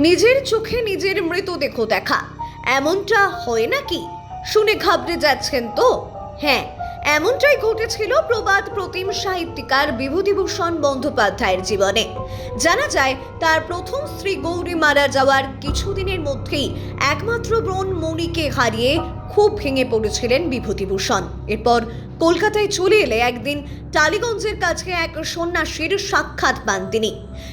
নিজের চোখে নিজের মৃতদেহ দেখা এমনটা হয় নাকি? শুনে ঘাবড়ে যাচ্ছেন তো? হ্যাঁ এমনটাই ঘটেছিল প্রবাদ প্রতিম সাহিত্যিকার বিভূতিভূষণ বন্দ্যোপাধ্যায়ের জীবনে। জানা যায়, তার প্রথম স্ত্রী গৌরী মারা যাওয়ার কিছুদিনের মধ্যেই একমাত্র বোন মণিকে হারিয়ে খুব ভেঙে পড়েছিলেন বিভূতিভূষণ। এরপর কলকাতায় চলে এলে একদিন টালিগঞ্জের কাছে এক সন্ন্যাসীর সাক্ষাৎ পান তিনি।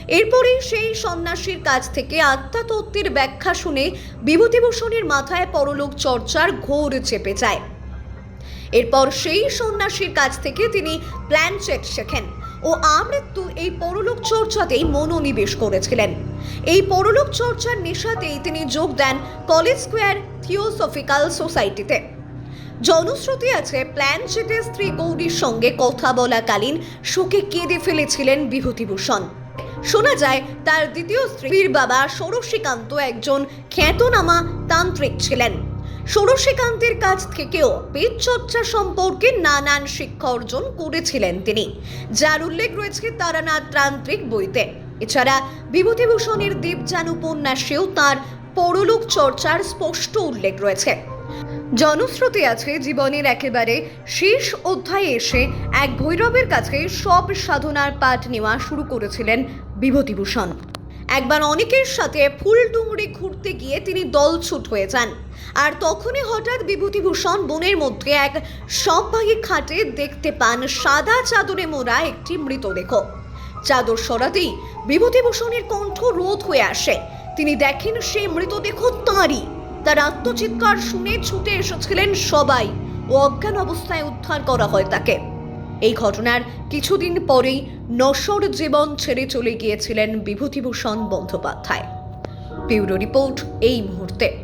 এরপরেই সেই সন্ন্যাসীর কাছ থেকে আত্মাতত্ত্বের ব্যাখ্যা শুনে বিভূতিভূষণের মাথায় পরলোক চর্চার ঘোর চেপে যায়। এরপর সেই সন্ন্যাসীর কাছ থেকে তিনি প্ল্যানচেট শেখেন ও আমৃত্যু এই পরলোক চর্চাতেই মনোনিবেশ করেছিলেন। এই পরলোক চর্চার নেশাতেই তিনি যোগ দেন কলেজ স্কোয়ার থিওসফিক্যাল সোসাইটিতে। জনশ্রুতি আছে প্ল্যানচেটে স্ত্রী গৌরীর সঙ্গে কথা বলাকালীন শোকে কেঁদে ফেলেছিলেন বিভূতিভূষণ। শোনা যায়, তার দ্বিতীয় স্ত্রীর বাবা ষোড়শীকান্ত একজন খ্যাতনামা তান্ত্রিক ছিলেন। ষোড়শীকান্তের কাছ থেকেও বেদ চর্চা সম্পর্কে নানান শিক্ষা অর্জন করেছিলেন তিনি। যার উল্লেখ রয়েছে তারানাথ তান্ত্রিক বইতে। এছাড়া বিভূতিভূষণের দেবযান উপন্যাসেও তার পরলোক চর্চার স্পষ্ট উল্লেখ রয়েছে। জনশ্রুতি আছে জীবনের একেবারে শেষ অধ্যায়ে এসে এক ভৈরবের কাছে সব সাধনার পাঠ নেওয়া শুরু করেছিলেন বিভূতিভূষণ। একবার অনেকের সাথে ফুলডুংরি ঘুরতে গিয়ে তিনি দলছুট হয়ে যান। আর তখনই হঠাৎ বিভূতিভূষণ বনের মধ্যে এক সবভাগী খাটে দেখতে পান সাদা চাদরে মোড়া একটি মৃতদেহ। চাদর সরাতেই বিভূতিভূষণের কণ্ঠ রোধ হয়ে আসে। তিনি দেখেন সেই মৃতদেহ তাঁরই। তার আত্মচিৎকার শুনে ছুটে এসেছিলেন সবাই ও অজ্ঞান অবস্থায় উদ্ধার করা হয় তাকে। এই ঘটনার কিছুদিন পরেই নশ্বর জীবন ছেড়ে চলে গিয়েছিলেন বিভূতিভূষণ বন্দ্যোপাধ্যায়। ব্যুরো রিপোর্ট এই মুহূর্তে।